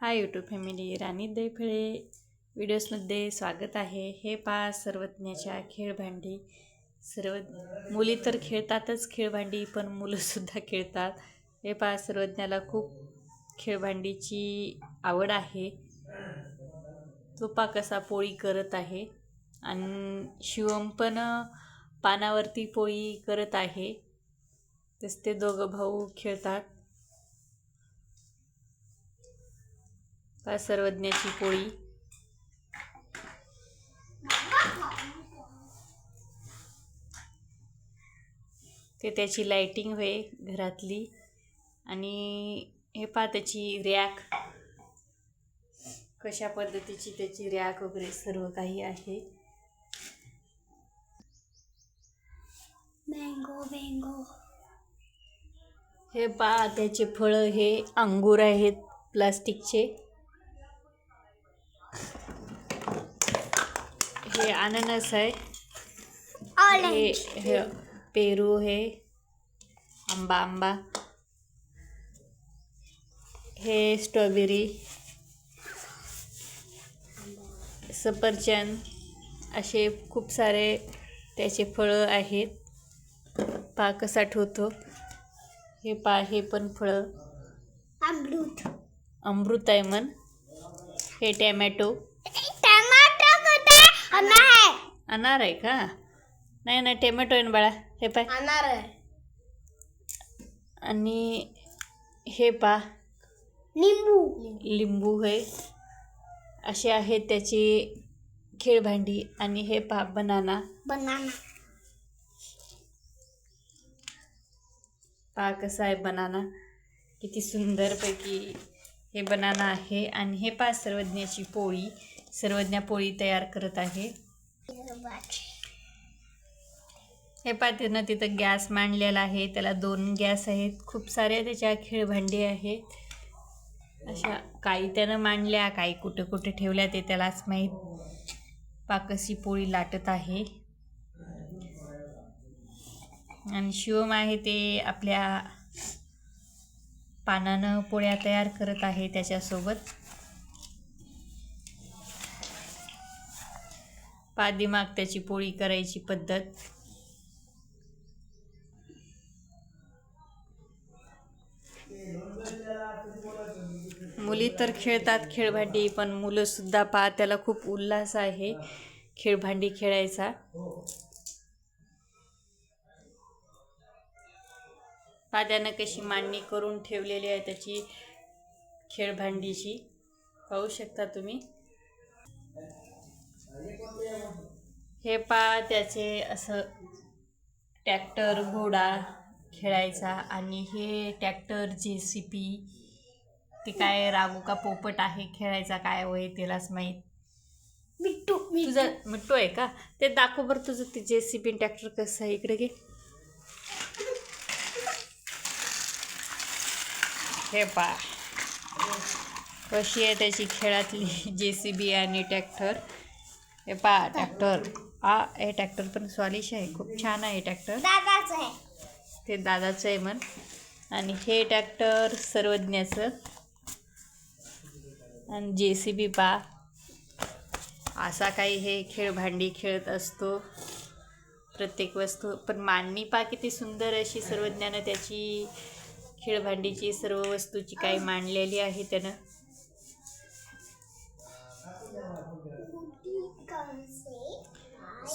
Hi YouTube family राणी दैफळे व्हिडिओजमध्ये स्वागत आहे. हे पा सर्वज्ञाच्या खेळभांडी. सर्व मुली तर खेळतातच खेळभांडी पण मुलंसुद्धा खेळतात. हे पा सर्वज्ञाला खूप खेळभांडीची आवड आहे. तो पा कसा पोळी करत आहे. आणि शिवम पण पानावरती पोळी करत आहे. तस ते दोघं भाऊ खेळतात. पा सर्वज्ञाची पोळी. ते त्याची लाइटिंग होय घरातली. आणि हे पा त्याची रॅक कशा पद्धतीची त्याची रॅक वगैरे सर्व काही आहे. मँगो मँगो हे पा त्याचे फळं हे अंगूर आहेत प्लास्टिकचे हे अननस आहे. हे हे पेरू हे आंबा आंबा. हे स्ट्रॉबेरी. सफरचंद. असे खूप सारे त्याचे फळं आहेत. पा कसा ठेवतो? हे पा हे पण फळं. अमृत. अमृत आहे मन हे टॅमॅटो. अनार अनार आहे का? नाही ना टॅमॅटो आहे ना बाळा. हे पाय. अनार आणि हे पा. निंबू लिंबू आहे असे आहेत त्याची खेळभांडी आणि हे पा बनाना. बनाना. पा कसा आहे बनाना. किती सुंदरपैकी हे बनाना आहे. आणि हे पा सर्वज्ञाची पोळी. सर्वज्ञा पोळी तयार करत आहे. हे पातीनं तिथं गॅस मांडलेला आहे. त्याला दोन गॅस आहेत. खूप साऱ्या त्याच्या खेळभांडी आहेत. अशा काही त्यानं मांडल्या काही कुठे कुठे ठेवल्या ते त्यालाच माहीत पाकसी पोळी लाटत आहे. आणि शिवम आहे ते आपल्या पानानं पोळ्या तयार करत आहे त्याच्यासोबत. पादीमाग त्याची पोळी करायची पद्धत. मुली तर खेळतात खेळभांडी पण मुलंसुद्धा पा त्याला खूप उल्हास आहे खेळभांडी खेळायचा. पाद्यानं कशी मांडणी करून ठेवलेली आहे त्याची खेळभांडीची. पाहू शकता तुम्ही. हे पा त्याचे असं ट्रॅक्टर घोडा खेळायचा आणि हे ट्रॅक्टर जे सी पी ते काय रागू का पोपट आहे खेळायचा काय होय त्यालाच माहीत. मिट्टू तुझं मिट्टू आहे का? ते दाखव बरं तुझं ते जे सी पी ट्रॅक्टर कसं आहे इकडे घे. हे पा कशी आहे त्याची खेळातली जे सी बी आणि ट्रॅक्टर? हे पा ट्रॅक्टर. आ हे ट्रॅक्टर पण स्वालिश आहे. खूप छान आहे ट्रॅक्टर दादाच आहे. ते दादाचं आहे म्हण. आणि हे ट्रॅक्टर सर्वज्ञाचं. आणि जे सी बी पा. असा काही हे खेळभांडी खेळत असतो. प्रत्येक वस्तू. पण मांडणी पा किती सुंदर अशी सर्वज्ञानं त्याची खेळभांडीची सर्व वस्तूची काही मांडलेली आहे त्यानं.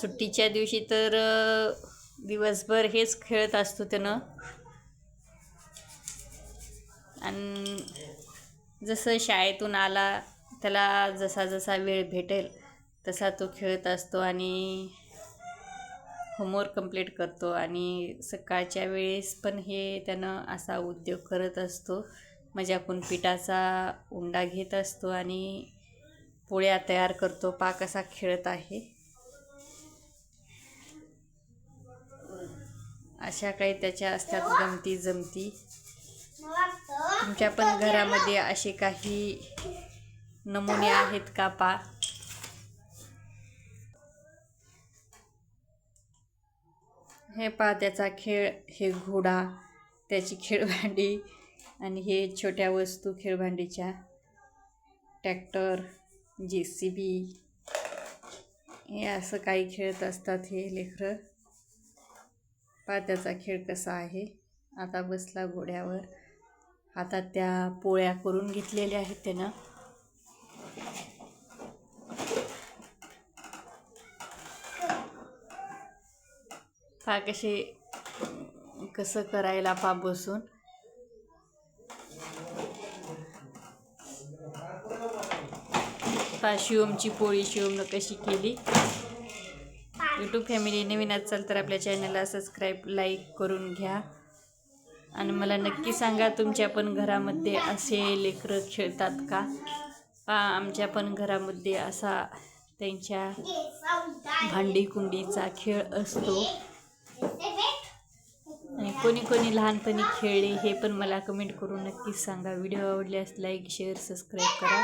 सुट्टीच्या दिवशी तर दिवसभर हेच खेळत असतो त्यानं. आणि जसं शाळेतून आला त्याला जसा जसा वेळ भेटेल तसा तो खेळत असतो आणि होमवर्क कंप्लीट करतो आणि सकाळच्या वेळेस पण हे त्यानं असा उद्योग करत असतो. मजाकून पिठाचा उंडा घेत असतो आणि पोळ्या तयार करतो. पाक असा खेळत आहे. अशा काही त्याच्या असतात गमती जमती. तुमच्या पण घरामध्ये असे काही नमुने आहेत का पा? हे पा त्याचा खेळ हे घोडा त्याची खेळभांडी आणि हे छोट्या वस्तू खेळभांडीच्या. ट्रॅक्टर जे सी बी. हे असं काही खेळत असतात हे लेकरं. पहा त्याचा खेळ कसा आहे. आता बसला घोड्यावर. आता त्या पोळ्या करून घेतलेल्या आहेत त्यानं. पा कसे कसं करायला पा बसून. पहा शिवमची पोळी शिवमनं कशी केली. यूट्यूब फॅमिली नवीन असाल तर आपल्या चॅनलला सबस्क्राईब लाईक करून घ्या. आणि मला नक्की सांगा तुमच्या पण घरामध्ये असे लेकरं खेळतात का? आमच्या पण घरामध्ये असा त्यांच्या भांडी कुंडीचा खेळ असतो. आणि कोणी कोणी लहानपणी खेळले हे पण मला कमेंट करून नक्कीच सांगा. व्हिडिओ आवडल्यास लाईक शेअर सबस्क्राईब करा.